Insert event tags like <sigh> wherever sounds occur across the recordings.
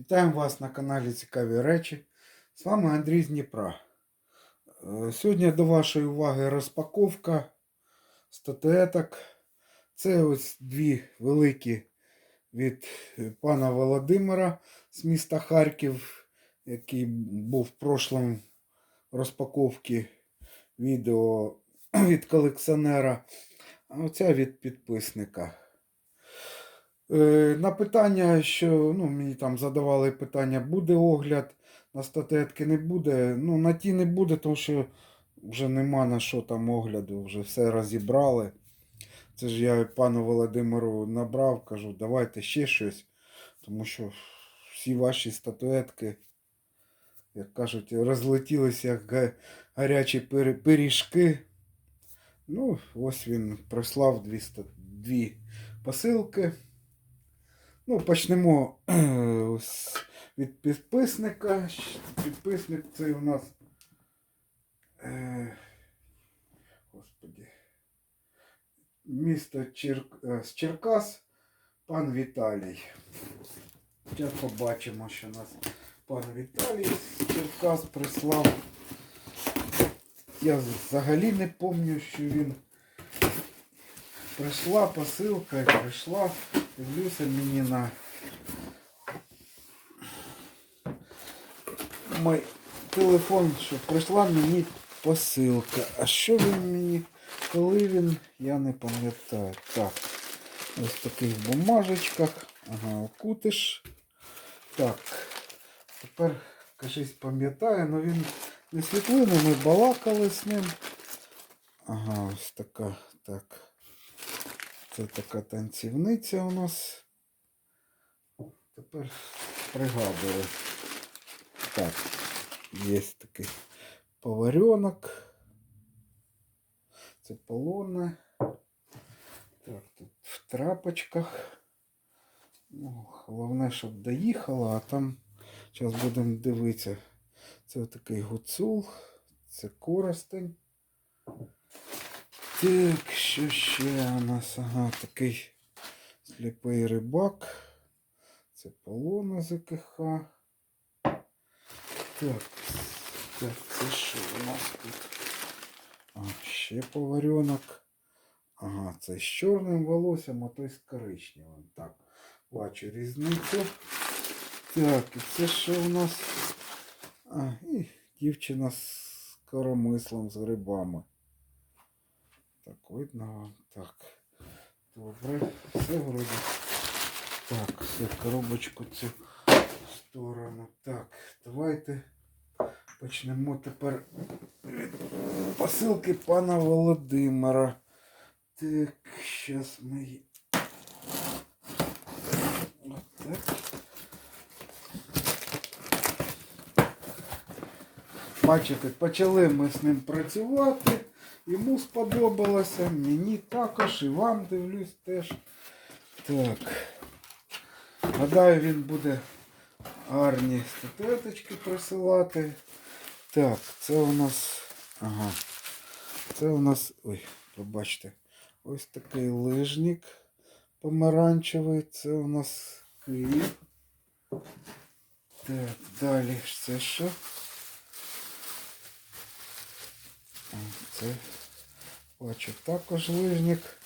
Вітаємо вас на каналі Цікаві речі. З вами Андрій з Дніпра. Е, Сьогодні до вашої уваги розпаковка статуеток. Це ось дві великі від пана Володимира з міста Харків, який був в прошлому розпаковці відео <clears throat> від колекціонера. А оця від підписника. Е, На питання, що ну, мені там задавали питання, буде огляд, на статуетки не буде. Ну, на ті не буде, тому що вже нема на що там огляду, вже все розібрали. Це ж я пану Володимиру набрав, кажу, давайте ще щось, тому що всі ваші статуетки, як кажуть, розлетілися як гарячі пиріжки. Ну, ось він прислав дві, дві посилки. Ну, почнемо з- від підписника. Підписник це у нас. Е, господі. Місто Чер... е, з Черкас, пан Віталій. Зараз побачимо, що нас пан Віталій з Черкас прислав. Я взагалі не пам'ятаю, що він прийшла посилка і прийшла. Дивлюся мені на мій телефон, що прийшла мені посилка. А що він мені, коли він, я не пам'ятаю. Так, ось в таких бумажечках. Ага, окутиш. Так. Тепер, кажись, пам'ятаю, але він не світлини, ми балакали з ним. Ага, ось така. Так. Це така танцівниця у нас. Тепер пригадую. Так, є такий поваренок. Це полоне. Так, тут в трапочках. Ну, головне, щоб доїхала, а там зараз будемо дивитися. Це такий гуцул, це коростень. Так, що ще у нас? Ага, такий сліпий рибак. Це полона ЗКХ. Так, так, це що у нас тут? А, ще поваренок. Ага, це з чорним волоссям, а той з коричневим. Так, бачу різницю. Так, і це що у нас? А, і дівчина з коромислом, з грибами. Так, видно вам. Так. Добре. Все вроді. Так, все, коробочку цю сторону. Так, давайте почнемо тепер від посилки пана Володимира. Так, зараз ми. її- Отак. Бачите, почали ми з ним працювати. Йому сподобалося, мені також і вам дивлюсь теж. Так. Гадаю, він буде гарні статуеточки присилати. Так, це у нас. Ага. Це у нас. Ой, пробачте. Ось такий лижник помаранчевий. Це у нас Київ. Так, далі це що? А, Це бачу також лижник.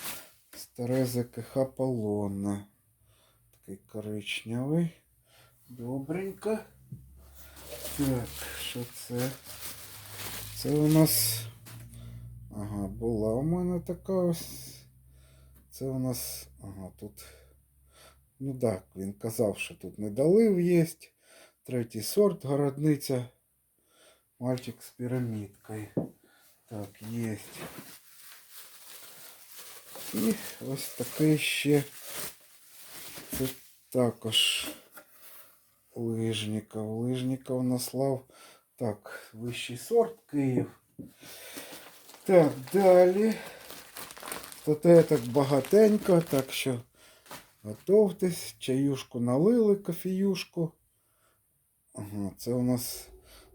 Старе ЗКХ Полонна. Такий коричневий. Добренько. Так, що це? Це у нас. Ага, була у мене така ось. Це у нас. Ага, тут. Ну так, він казав, що тут недолив є. Третій сорт городниця. Мальчик з пірамідкою. Так, є. І ось такий ще. Це також лижника. Лижника наслав. Так, вищий сорт Київ. Так, далі. Статуеток багатенько, так що готовтесь. Чаюшку налили, кофеюшку. Ага, це у нас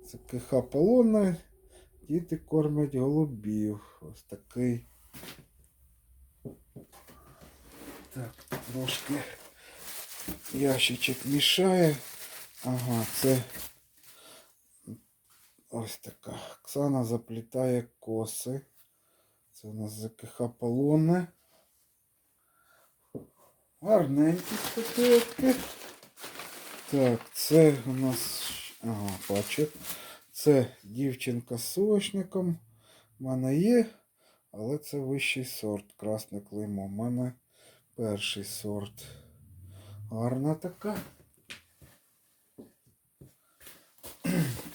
це КХ полонна. Діти кормять голубів. Ось такий. Так, трошки ящичок мішає. Ага, це ось така. Оксана заплітає коси. Це у нас ЗКХ полоне. Гарненькі статуетки. Так, це у нас. Ага, бачу. Це дівчинка з сочником. У мене є, але це вищий сорт. Красне клеймо. У мене перший сорт. Гарна така.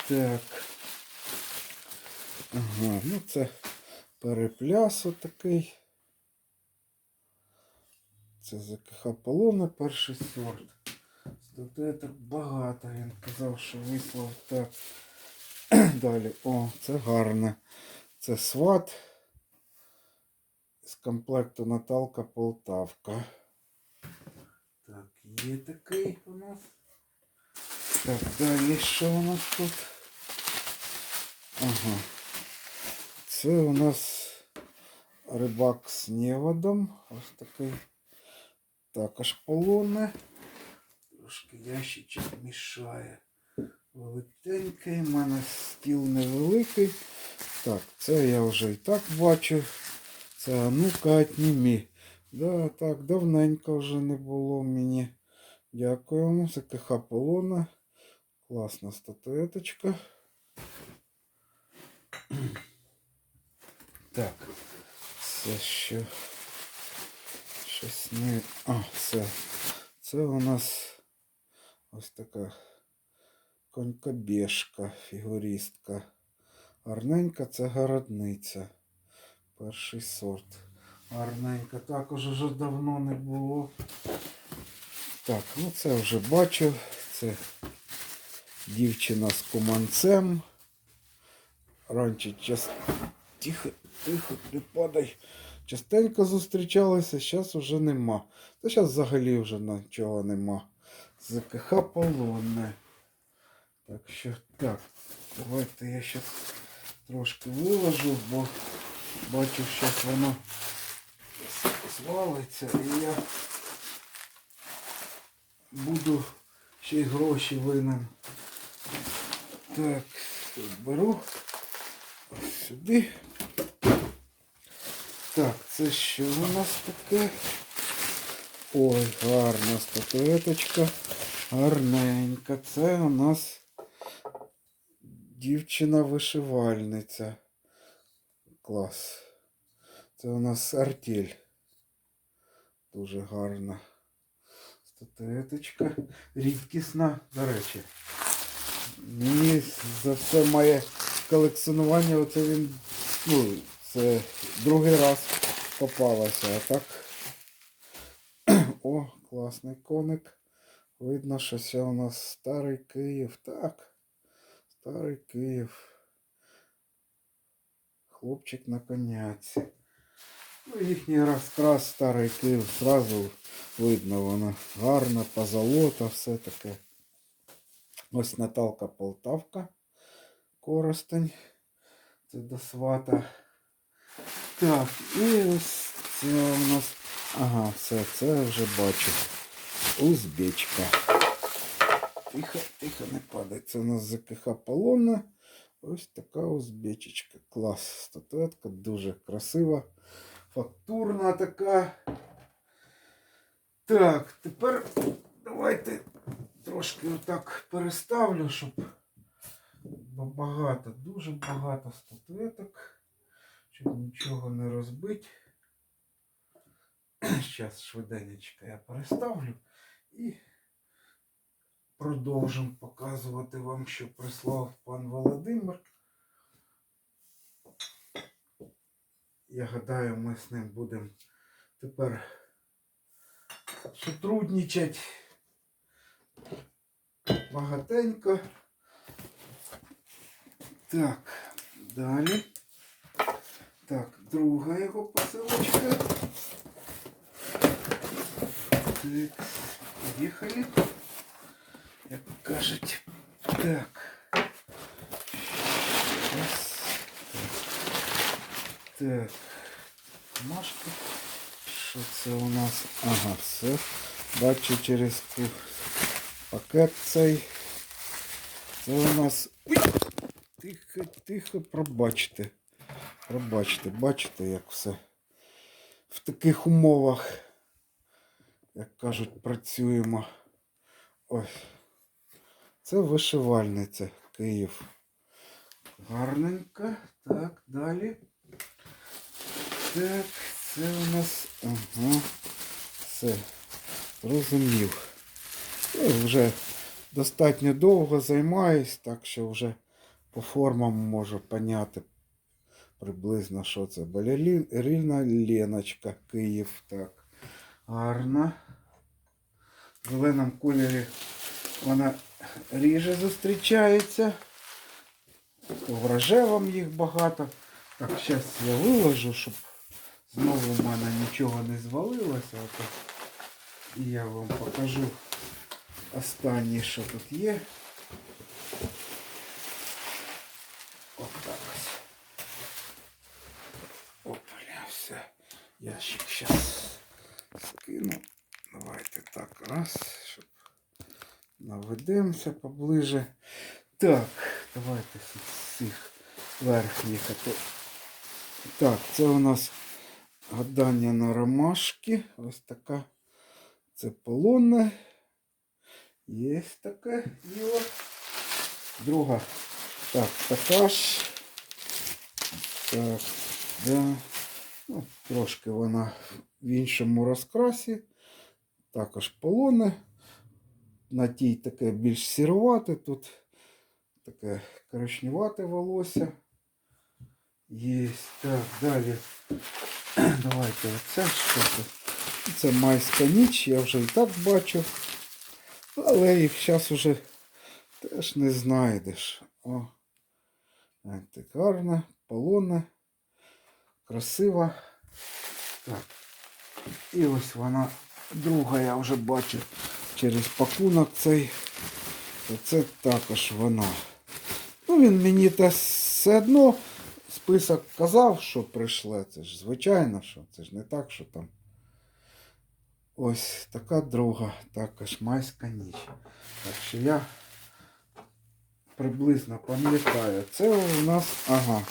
Так. Ага, ну це перепляс такий. Це ЗКХ полона, перший сорт. Статуеток багато. Він казав, що вислав так. Далі. О, це гарне. Це сват. З комплекту Наталка Полтавка. Так, є такий у нас. Так, далі що у нас тут? Ага. Це у нас рибак з неводом. Ось такий. Також полоне. Трошки ящичок мішає. Великенький, у мене стіл невеликий. Так, це я вже і так бачу. Це ну-ка отнімі. Да, так, давненько вже не було мені. Дякуємо. ЗКХ полона. Класна статуеточка. Так. Це що? Щось не. А, це. Це у нас ось така конькобежка, фігуристка. Гарненька це городниця. Перший сорт. Гарненька. Також вже давно не було. Так, ну це вже бачив. Це дівчина з куманцем. Раніше час... Тихо, тихо, не падай. Частенько зустрічалися, зараз вже нема. Та зараз взагалі вже нічого нема. ЗКХ полонне. Так що так, давайте я ще трошки виложу, бо бачу, що воно звалиться і я буду ще й гроші винен. Так, беру сюди. Так, це що у нас таке? Ой, гарна статуеточка. Гарненька. Це у нас дівчина-вишивальниця. Клас. Це у нас артель. Дуже гарна. Статуеточка. Рідкісна, до речі. Мені за все моє колекціонування, оце він, ну, це другий раз попалося, а так. О, класний коник. Видно, що це у нас старий Київ. Так. Старий Київ. Хлопчик на коняці. Ну, їхній розкрас старий Київ. Зразу видно воно. Гарно, позолота, все таке. Ось Наталка Полтавка. Коростень. Це до свата. Так, і ось це у нас. Ага, все, це вже бачу. Узбечка. Тихо, тихо, не падай. Це у нас ЗКХ полонна. Ось така узбечечка. Клас. Статуетка дуже красива. Фактурна така. Так, тепер давайте трошки отак переставлю, щоб багато, дуже багато статуеток, щоб нічого не розбити. Зараз швиденечко я переставлю і продовжимо показувати вам, що прислав пан Володимир. Я гадаю, ми з ним будемо тепер сотрудничати багатенько. Так, далі. Так, друга його посилочка. Так, поїхали. Як кажуть. Так. Раз. Так. Машка. Що це у нас? Ага, все. Бачу через пакет цей. Це у нас. Ой! Тихо, тихо, пробачте. Пробачте, бачите, як все в таких умовах, як кажуть, працюємо. Ось. Це вишивальниця Київ. Гарненько. Так, далі. Так, це у нас. Ага. Все. Зрозумів. Ну, вже достатньо довго займаюсь, так що вже по формам можу поняти приблизно, що це. Балерина Леночка, Київ. Так. Гарно. В зеленому кольорі вона ріже зустрічається. В рожевому їх багато. Так, зараз я виложу, щоб знову в мене нічого не звалилося. І я вам покажу останнє, що тут є. От так ось. Опля, все. Ящик зараз скину. Давайте так, раз, щоб наведемося поближе. Так, давайте з цих верхніх. Так, це у нас гадання на ромашки. Ось така. Це полонне. Є таке діло. Друга. Так, така ж. Так, да. Ну, трошки вона в іншому розкрасі. Також полоне. На тій таке більш сірувате, тут таке коричневате волосся. Є. Так, далі. <clears throat> Давайте оце що це. Це майська ніч, я вже і так бачу. Але їх зараз уже теж не знайдеш. О, гляньте, гарна, полонна, красива. Так. І ось вона друга, я вже бачу через пакунок цей. Оце також вона. Ну, він мені те все одно список казав, що прийшле. Це ж звичайно, що це ж не так, що там. Ось така друга, також майська ніч. Так що я приблизно пам'ятаю. Це у нас, ага,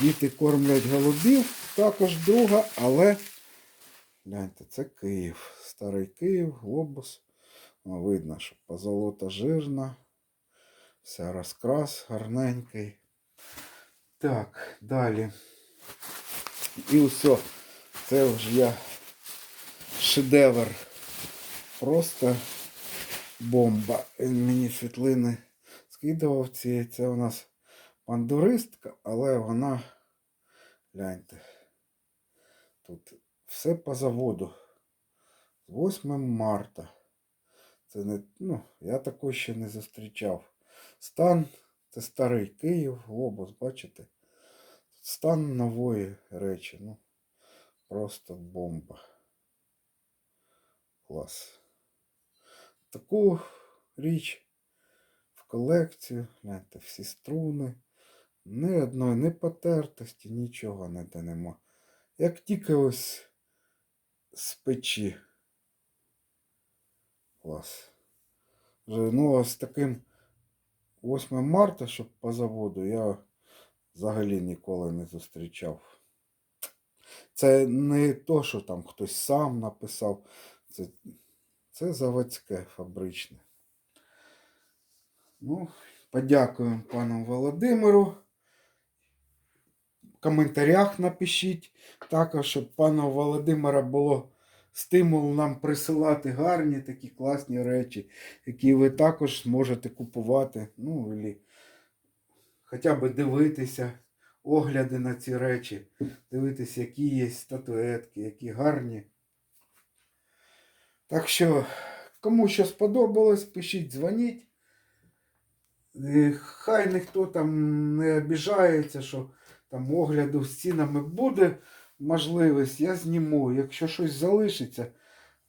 діти кормлять голубів, також друга, але гляньте, це Київ. Старий Київ, глобус. Видно, що позолота жирна. Вся розкрас гарненький. Так, далі. І все. Це вже я шедевр. Просто бомба. Він мені світлини скидував ці. Це у нас пандуристка, але вона, гляньте, тут все по заводу. З 8 марта. Це не, ну, я такого ще не зустрічав. Стан, це старий Київ, глобус, бачите? Стан нової речі. Ну, просто бомба. Клас. Таку річ в колекцію, гляньте, всі струни. Ні одної не потертості, нічого ніде нема. Як тільки ось з печі. Клас. Ну, а з таким 8 марта, щоб по заводу, я взагалі ніколи не зустрічав. Це не то, що там хтось сам написав. Це, це заводське, фабричне. Ну, подякуємо пану Володимиру. В коментарях напишіть також, щоб пана Володимира було стимул нам присилати гарні такі класні речі, які ви також зможете купувати. Ну, і хоча б дивитися огляди на ці речі, дивитися, які є статуетки, які гарні. Так що, кому що сподобалось, пишіть, дзвоніть. Хай ніхто там не обіжається, що там огляду з цінами буде можливість, я зніму. Якщо щось залишиться,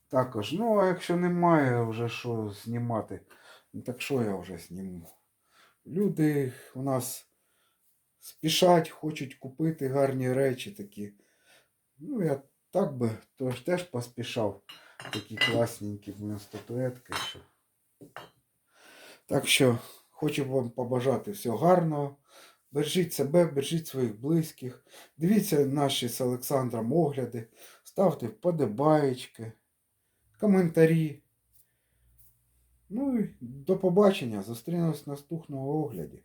також. Ну, а якщо немає вже що знімати, ну так що я вже зніму? Люди у нас спішать, хочуть купити гарні речі такі. Ну, я так би тож теж поспішав. Такі класненькі блин, статуетки. Що... Так що Хочу вам побажати всього гарного. Бережіть себе, бережіть своїх близьких. Дивіться наші з Олександром огляди. Ставте вподобаєчки, коментарі. Ну і до побачення. Зустрінемось в наступному огляді.